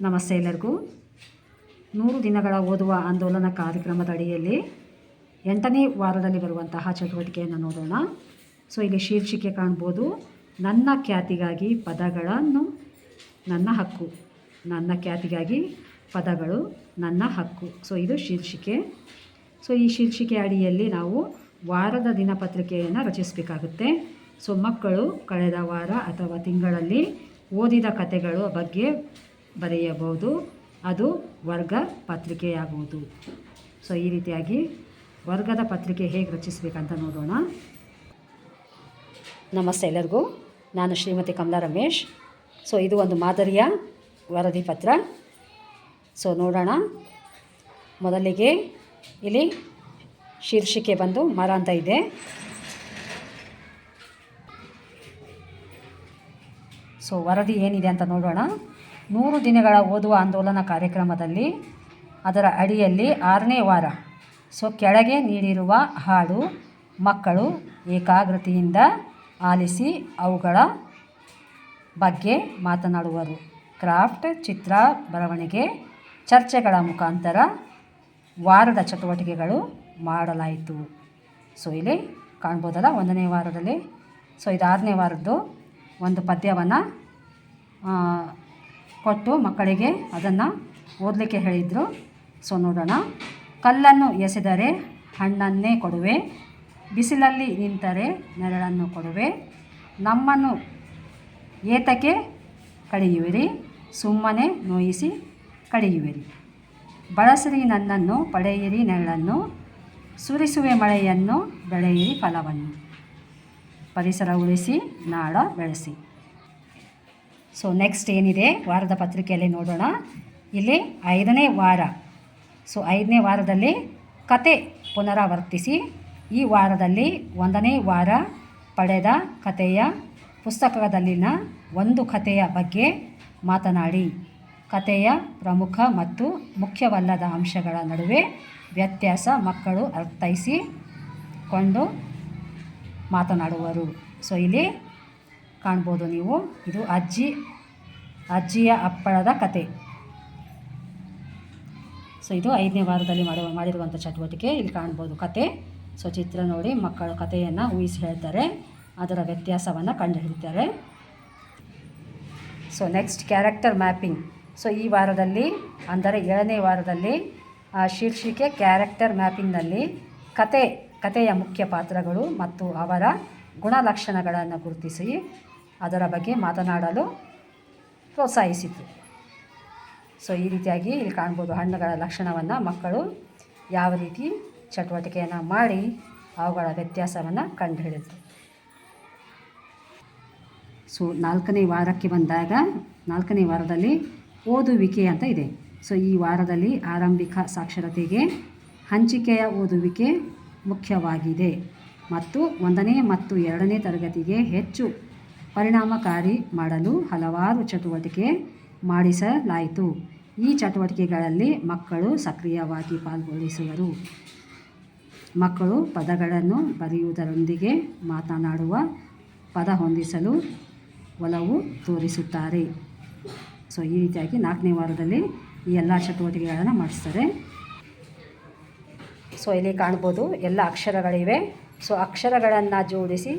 ನಮಸ್ತೆ ಎಲ್ಲರಿಗೂ. ನೂರು ದಿನಗಳ ಓದುವ ಆಂದೋಲನ ಕಾರ್ಯಕ್ರಮದ ಅಡಿಯಲ್ಲಿ ಎಂಟನೇ ವಾರದಲ್ಲಿ ಬರುವಂತಹ ಚಟುವಟಿಕೆಯನ್ನು ನೋಡೋಣ. ಸೊ, ಇಲ್ಲಿ ಶೀರ್ಷಿಕೆ ಕಾಣ್ಬೋದು. ನನ್ನ ಖ್ಯಾತಿಗಾಗಿ ಪದಗಳನ್ನು ನನ್ನ ಹಕ್ಕು. ನನ್ನ ಖ್ಯಾತಿಗಾಗಿ ಪದಗಳು ನನ್ನ ಹಕ್ಕು. ಸೊ, ಇದು ಶೀರ್ಷಿಕೆ. ಸೊ, ಈ ಶೀರ್ಷಿಕೆ ಅಡಿಯಲ್ಲಿ ನಾವು ವಾರದ ದಿನಪತ್ರಿಕೆಯನ್ನು ರಚಿಸಬೇಕಾಗುತ್ತೆ. ಸೊ, ಮಕ್ಕಳು ಕಳೆದ ವಾರ ಅಥವಾ ತಿಂಗಳಲ್ಲಿ ಓದಿದ ಕಥೆಗಳ ಬಗ್ಗೆ ಬರೆಯಬಹುದು. ಅದು ವರ್ಗ ಪತ್ರಿಕೆಯಾಗುವುದು. ಸೊ ಈ ರೀತಿಯಾಗಿ ವರ್ಗದ ಪತ್ರಿಕೆ ಹೇಗೆ ರಚಿಸಬೇಕಂತ ನೋಡೋಣ. ನಮಸ್ತೆ ಎಲ್ಲರಿಗೂ. ನಾನು ಶ್ರೀಮತಿ ಕಮಲಾ ರಮೇಶ್. ಸೊ ಇದು ಒಂದು ಮಾದರಿಯ ವರದಿ ಪತ್ರ. ಸೊ ನೋಡೋಣ. ಮೊದಲಿಗೆ ಇಲ್ಲಿ ಶೀರ್ಷಿಕೆ ಬಂದು ಮರ ಅಂತ ಇದೆ. ಸೊ ವರದಿ ಏನಿದೆ ಅಂತ ನೋಡೋಣ. ನೂರು ದಿನಗಳ ಓದುವ ಆಂದೋಲನ ಕಾರ್ಯಕ್ರಮದಲ್ಲಿ ಅದರ ಅಡಿಯಲ್ಲಿ ಆರನೇ ವಾರ. ಸೊ, ಕೆಳಗೆ ನೀಡಿರುವ ಹಾಡು ಮಕ್ಕಳು ಏಕಾಗ್ರತೆಯಿಂದ ಆಲಿಸಿ ಅವುಗಳ ಬಗ್ಗೆ ಮಾತನಾಡುವರು. ಕ್ರಾಫ್ಟ್, ಚಿತ್ರ ಬರವಣಿಗೆ, ಚರ್ಚೆಗಳ ಮುಖಾಂತರ ವಾರದ ಚಟುವಟಿಕೆಗಳು ಮಾಡಲಾಯಿತು. ಸೊ, ಇಲ್ಲಿ ಕಾಣ್ಬೋದಲ್ಲ ಒಂದನೇ ವಾರದಲ್ಲಿ. ಸೊ ಇದು ಆರನೇ ವಾರದ್ದು ಒಂದು ಪದ್ಯವನ್ನು ಕೊಟ್ಟು ಮಕ್ಕಳಿಗೆ ಅದನ್ನು ಓದಲಿಕ್ಕೆ ಹೇಳಿದರು. ಸೊ ನೋಡೋಣ. ಕಲ್ಲನ್ನು ಎಸೆದರೆ ಹಣ್ಣನ್ನೇ ಕೊಡುವೆ. ಬಿಸಿಲಲ್ಲಿ ನಿಂತರೆ ನೆರಳನ್ನು ಕೊಡುವೆ. ನಮ್ಮನ್ನು ಏತಕ್ಕೆ ಕಡಿಯುವಿರಿ? ಸುಮ್ಮನೆ ನೋಯಿಸಿ ಕಡಿಯುವಿರಿ. ಬಳಸಿರಿ ನನ್ನನ್ನು, ಪಡೆಯಿರಿ ನೆರಳನ್ನು. ಸುರಿಸುವೆ ಮಳೆಯನ್ನು, ಬೆಳೆಯಿರಿ ಫಲವನ್ನು. ಪರಿಸರ ಉಳಿಸಿ, ನಾಡ ಬೆಳೆಸಿ. ಸೊ ನೆಕ್ಸ್ಟ್ ಏನಿದೆ? ವಾರದ ಪತ್ರಿಕೆಯಲ್ಲಿ ನೋಡೋಣ. ಇಲ್ಲಿ ಐದನೇ ವಾರ. ಸೊ ಐದನೇ ವಾರದಲ್ಲಿ ಕತೆ ಪುನರಾವರ್ತಿಸಿ. ಈ ವಾರದಲ್ಲಿ ಒಂದನೇ ವಾರ ಪಡೆದ ಕಥೆಯ ಪುಸ್ತಕದಲ್ಲಿನ ಒಂದು ಕಥೆಯ ಬಗ್ಗೆ ಮಾತನಾಡಿ. ಕಥೆಯ ಪ್ರಮುಖ ಮತ್ತು ಮುಖ್ಯವಲ್ಲದ ಅಂಶಗಳ ನಡುವೆ ವ್ಯತ್ಯಾಸ ಮಕ್ಕಳು ಅರ್ಥೈಸಿಕೊಂಡು ಮಾತನಾಡುವರು. ಸೊ ಇಲ್ಲಿ ಕಾಣ್ಬೋದು ನೀವು. ಇದು ಅಜ್ಜಿ ಅಜ್ಜಿಯ ಅಪ್ಪಳದ ಕತೆ. ಸೊ ಇದು ಐದನೇ ವಾರದಲ್ಲಿ ಮಾಡುವ ಮಾಡಿರುವಂಥ ಚಟುವಟಿಕೆ. ಇಲ್ಲಿ ಕಾಣ್ಬೋದು ಕತೆ. ಸೊ ಚಿತ್ರ ನೋಡಿ, ಮಕ್ಕಳು ಕಥೆಯನ್ನು ಊಹಿಸಿ ಹೇಳ್ತಾರೆ. ಅದರ ವ್ಯತ್ಯಾಸವನ್ನು ಕಂಡುಹಿಡಿತಾರೆ. So next character mapping so ಈ ವಾರದಲ್ಲಿ, ಅಂದರೆ ಏಳನೇ ವಾರದಲ್ಲಿ, ಆ, ಶೀರ್ಷಿಕೆ ಕ್ಯಾರೆಕ್ಟರ್ ಮ್ಯಾಪಿಂಗ್ನಲ್ಲಿ ಕತೆ, ಕಥೆಯ ಮುಖ್ಯ ಪಾತ್ರಗಳು ಮತ್ತು ಅವರ ಗುಣಲಕ್ಷಣಗಳನ್ನು ಗುರುತಿಸಿ ಅದರ ಬಗ್ಗೆ ಮಾತನಾಡಲು ಪ್ರೋತ್ಸಾಹಿಸಿತು. ಸೊ ಈ ರೀತಿಯಾಗಿ ಇಲ್ಲಿ ಕಾಣ್ಬೋದು ಹಣ್ಣುಗಳ ಲಕ್ಷಣವನ್ನು ಮಕ್ಕಳು ಯಾವ ರೀತಿ ಚಟುವಟಿಕೆಯನ್ನು ಮಾಡಿ ಅವುಗಳ ವ್ಯತ್ಯಾಸವನ್ನು ಕಂಡುಹಿಡಿದರು. ಸೊ ನಾಲ್ಕನೇ ವಾರಕ್ಕೆ ಬಂದಾಗ, ನಾಲ್ಕನೇ ವಾರದಲ್ಲಿ ಓದುವಿಕೆ ಅಂತ ಇದೆ. ಸೊ ಈ ವಾರದಲ್ಲಿ ಆರಂಭಿಕ ಸಾಕ್ಷರತೆಗೆ ಹಂಚಿಕೆಯ ಓದುವಿಕೆ ಮುಖ್ಯವಾಗಿದೆ. ಮತ್ತು ಒಂದನೇ ಮತ್ತು ಎರಡನೇ ತರಗತಿಗೆ ಹೆಚ್ಚು ಪರಿಣಾಮಕಾರಿ ಮಾಡಲು ಹಲವಾರು ಚಟುವಟಿಕೆ ಮಾಡಿಸಲಾಯಿತು. ಈ ಚಟುವಟಿಕೆಗಳಲ್ಲಿ ಮಕ್ಕಳು ಸಕ್ರಿಯವಾಗಿ ಪಾಲ್ಗೊಳಿಸುವರು ಮಕ್ಕಳು ಪದಗಳನ್ನು ಬರೆಯುವುದರೊಂದಿಗೆ ಮಾತನಾಡುವ ಪದ ಹೊಂದಿಸಲು ಒಲವು ತೋರಿಸುತ್ತಾರೆ. ಸೊ, ಈ ರೀತಿಯಾಗಿ ನಾಲ್ಕನೇ ವಾರದಲ್ಲಿ ಈ ಎಲ್ಲ ಚಟುವಟಿಕೆಗಳನ್ನು ಮಾಡಿಸ್ತಾರೆ. ಸೊ, ಇಲ್ಲಿ ಕಾಣ್ಬೋದು ಎಲ್ಲ ಅಕ್ಷರಗಳಿವೆ. ಸೊ, ಅಕ್ಷರಗಳನ್ನು ಜೋಡಿಸಿ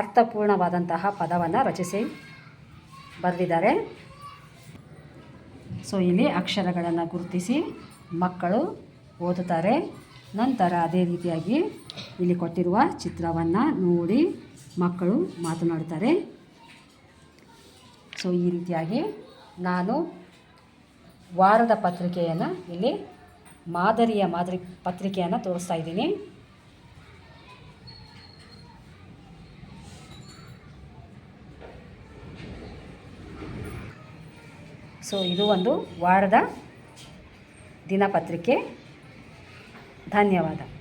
ಅರ್ಥಪೂರ್ಣವಾದಂತಹ ಪದವನ್ನು ರಚಿಸಿ ಬರೆದಿದ್ದಾರೆ. ಸೊ ಇಲ್ಲಿ ಅಕ್ಷರಗಳನ್ನು ಗುರುತಿಸಿ ಮಕ್ಕಳು ಓದುತ್ತಾರೆ. ನಂತರ ಅದೇ ರೀತಿಯಾಗಿ ಇಲ್ಲಿ ಕೊಟ್ಟಿರುವ ಚಿತ್ರವನ್ನು ನೋಡಿ ಮಕ್ಕಳು ಮಾತನಾಡುತ್ತಾರೆ. ಸೊ ಈ ರೀತಿಯಾಗಿ ನಾನು ವಾರದ ಪತ್ರಿಕೆಯನ್ನು ಇಲ್ಲಿ ಮಾದರಿಯ ಮಾದರಿ ಪತ್ರಿಕೆಯನ್ನು ತೋರಿಸ್ತಾ ಇದ್ದೀನಿ. ಸೊ ಇದು ಒಂದು ವಾರದ ದಿನಪತ್ರಿಕೆ. ಧನ್ಯವಾದ.